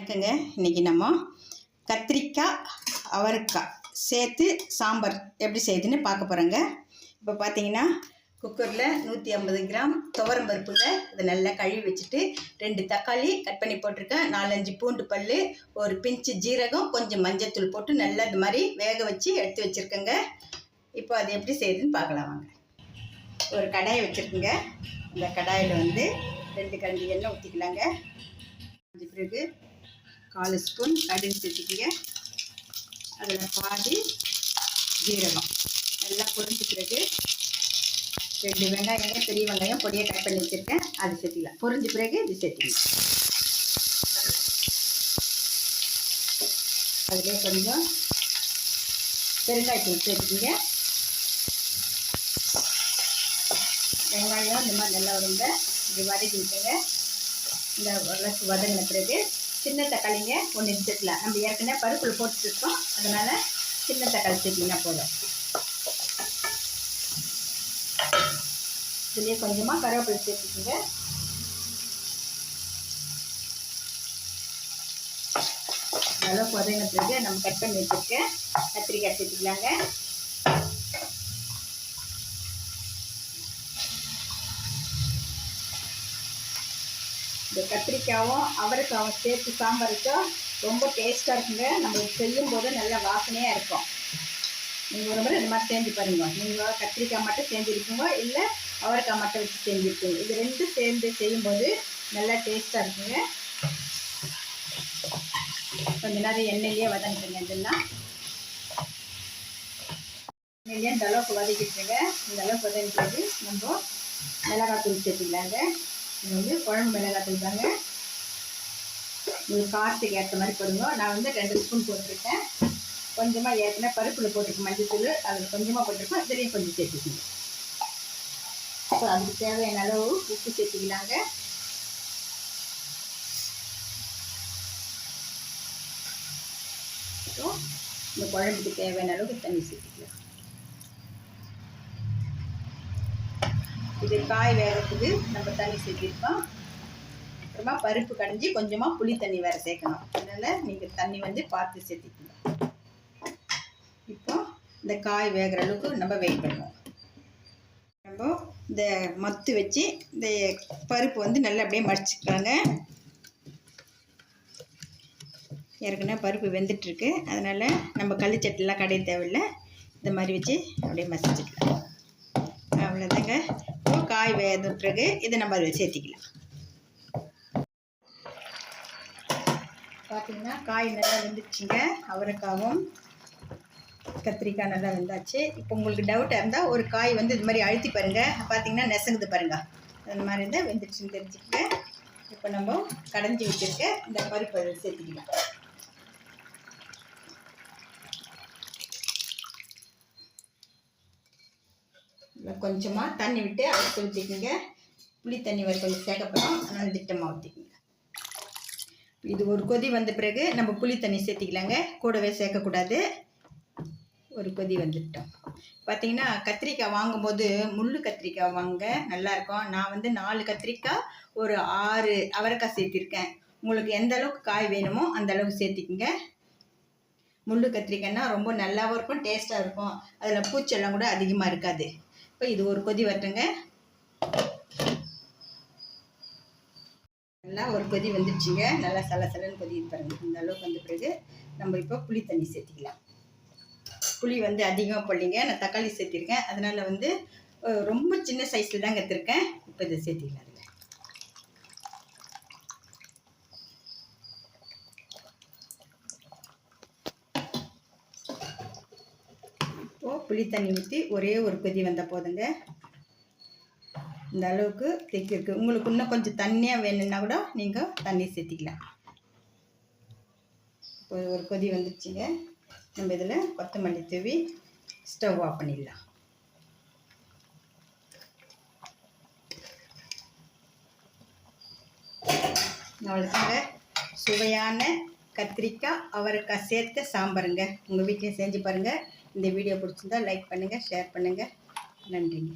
வணக்கங்க. இன்றைக்கி நம்ம கத்திரிக்காய் அவரைக்காய் சேர்த்து சாம்பார் எப்படி செய்யுதுன்னு பார்க்க போகிறோங்க இப்போ பார்த்தீங்கன்னா குக்கரில் நூற்றி ஐம்பது கிராம் துவரம் பருப்புங்க. அதை நல்லா கழுவி வச்சுட்டு ரெண்டு தக்காளி கட் பண்ணி போட்டிருக்கேன். நாலஞ்சு பூண்டு பல் ஒரு பிஞ்சு ஜீரகம் கொஞ்சம் மஞ்சத்தூள் போட்டு நல்லா இது மாதிரி வேக வச்சு எடுத்து வச்சுருக்கேங்க. இப்போ அது எப்படி செய்யுதுன்னு பார்க்கலாம் வாங்க. ஒரு கடாயை வச்சுருக்குங்க. இந்த கடாயில் வந்து ரெண்டு கரண்டி எண்ணெய் ஊற்றிக்கலாங்க பிறகு கால் ஸ்பூன் கடுகு சேர்த்துக்கிங்க அதில் பாதி ஜீரகம். நல்லா பொரிஞ்ச பிறகு ரெண்டு வெங்காயம் பெரிய வெங்காயம் பொடியை கட் பண்ணி வச்சுருக்கேன். அது சேர்த்திக்கலாம் பொரிஞ்ச பிறகு இது சேர்த்துக்கலாம் அதிலே கொஞ்சம் பெருங்காயத்தூள் சேர்த்துக்கிங்க. வெங்காயம் இந்த மாதிரி நல்லா வருங்க இது வதக்கி விட்டுங்க இந்த வளர்ச்சி வதங்கின பிறகு சின்ன தக்காளிங்க ஒன்று எடுத்துக்கலாம் நம்ம ஏற்கனவே பருப்பில் போட்டுருக்கோம் அதனால் சின்ன தக்காளி சேர்த்திங்கன்னா போதும். இதுலேயே கொஞ்சமாக கருவேப்பிலை சேர்த்துக்கோங்க. அளவுக்கு வதங்கின பிறகு நம்ம கட் பண்ணி வச்சுருக்கேன் கத்திரிக்காய் சேர்த்துக்கலாங்க. இந்த கத்திரிக்காயும் அவரைக்காவும் சேர்த்து சாம்பாருக்கும் ரொம்ப டேஸ்ட்டாக இருக்குங்க. நம்ம செய்யும் போது நல்ல வாசனையாக இருக்கும். நீங்கள் ஒரு முறை இந்த மாதிரி செஞ்சு பாருங்க. நீங்கள் கத்திரிக்காய் மட்டும் செஞ்சுருக்கீங்க இல்லை அவரைக்காய் மட்டும் வச்சு செஞ்சுருக்கீங்க இது ரெண்டும் சேர்ந்து செய்யும்போது நல்லா டேஸ்ட்டாக இருக்குங்க. கொஞ்ச நேரம் எண்ணெயிலேயே வதங்கிட்டுங்க. இதெல்லாம் எண்ணெயிலேயே இந்த அளவுக்கு வதக்கிட்டுருங்க இந்த அளவுக்கு வதங்கிட்டு நம்ம மிளகாய் தூள் சேர்த்துக்கலாங்க. இது வந்து குழம்பு மிளகாத்தூள் தாங்க உங்களுக்கு காரத்துக்கு ஏற்ற மாதிரி போடுங்க. நான் வந்து ரெண்டு ஸ்பூன் போட்டிருக்கேன். கொஞ்சமாக ஏற்கனவே பருப்பில் போட்டிருக்கேன் மஞ்சத்தூள் அதில் கொஞ்சமாக போட்டிருக்கோம் இதுலேயும் கொஞ்சம் சேர்த்துக்கணும் ஸோ அதுக்கு தேவையான அளவு உப்பு சேர்த்துக்கலாங்க. ஸோ இந்த குழம்புக்கு தேவையான அளவுக்கு தண்ணி சேர்த்துக்கலாம். இது காய் வேகிறதுக்கு நம்ம தண்ணி சேர்த்திருக்கோம். அப்புறமா பருப்பு கடைஞ்சி கொஞ்சமாக புளி தண்ணி வேறு சேர்க்கணும். அதனால் நீங்கள் தண்ணி வந்து பார்த்து சேர்த்திக்கணும் இப்போ இந்த காய் வேகிற அளவுக்கு நம்ம வெயிட் பண்ணுவோம். நம்ம இந்த மத்து வச்சு இந்த பருப்பு வந்து நல்லா அப்படியே மடிச்சுக்கலாங்க. ஏற்கனவே பருப்பு வெந்துட்டுருக்கு. அதனால் நம்ம கள்ளிச்சட்டிலாம் கடைய தேவையில்லை. இந்த மாதிரி வச்சு அப்படியே மசிச்சுக்கலாம். அவ்வளோதாங்க வேத பிறகு இதை நம்ம அதில் சேர்த்திக்கலாம் பார்த்தீங்கன்னா காய் நல்லா வெந்துச்சுங்க அவரைக்காவும் கத்திரிக்காய் நல்லா வெந்தாச்சு. இப்போ உங்களுக்கு டவுட்டாக இருந்தால் ஒரு காய் வந்து இது மாதிரி அழுத்தி பாருங்கள் பார்த்தீங்கன்னா நெசங்குது பாருங்கள் அந்த மாதிரி இருந்தால் வெந்துச்சுன்னு தெரிஞ்சுக்கங்க. இப்போ நம்ம கடைஞ்சி வச்சுருக்க இந்த பருப்பு சேர்த்துக்கலாம். கொஞ்சமாக தண்ணி விட்டு அரைச்சி ஊற்றிக்கோங்க புளி தண்ணி வர கொஞ்சம் சேர்க்கப்படும். அதனால் திட்டமாக ஊற்றிக்கோங்க இது ஒரு கொதி வந்த பிறகு நம்ம புளி தண்ணி சேர்த்திக்கலாங்க. கூடவே சேர்க்கக்கூடாது. ஒரு கொதி வந்துட்டோம். பார்த்தீங்கன்னா கத்திரிக்காய் வாங்கும்போது முள் கத்திரிக்காய் வாங்க நல்லாயிருக்கும். நான் வந்து நாலு கத்திரிக்காய் ஒரு ஆறு அவரைக்காய் சேர்த்திருக்கேன். உங்களுக்கு எந்த அளவுக்கு காய் வேணுமோ அந்த அளவுக்கு சேர்த்திக்கங்க. முள் கத்திரிக்காய்னா ரொம்ப நல்லாவும் இருக்கும் டேஸ்ட்டாக இருக்கும். அதில் பூச்செல்லாம் கூட அதிகமாக இருக்காது. இப்போ இது ஒரு கொதி வரட்டுங்க. நல்லா ஒரு கொதி வந்துடுச்சுங்க. நல்லா சல சலன்னு கொதி பாருங்க. இந்த அளவுக்கு வந்த பிறகு நம்ம இப்போ புளி தண்ணி சேர்த்திக்கலாம். புளி வந்து அதிகமாக போடலிங்க. நான் தக்காளி சேர்த்திருக்கேன். அதனால் வந்து ரொம்ப சின்ன சைஸில் தான் கற்றுருக்கேன் இப்போ இதை சேர்த்திக்கலாம் இப்போது புளி தண்ணி ஊற்றி ஒரே ஒரு கொதி வந்தால் போதுங்க. இந்த அளவுக்கு திக்கு இருக்குது உங்களுக்கு இன்னும் கொஞ்சம் தண்ணியாக வேணும்னா கூட நீங்கள் தண்ணி சேர்த்திக்கலாம். இப்போ ஒரு கொதி வந்துடுச்சுங்க நம்ம இதில் கொத்தமல்லி தூவி ஸ்டவ் ஆஃப் பண்ணிடலாம். அவ்வளோதாங்க சுவையான கத்திரிக்காய் அவரைக்காய் சேர்த்த சாம்பாருங்க. உங்கள் வீட்டில் செஞ்சு பாருங்கள் இந்த வீடியோ பிடிச்சிருந்தா லைக் பண்ணுங்கள் ஷேர் பண்ணுங்கள் நன்றிங்க.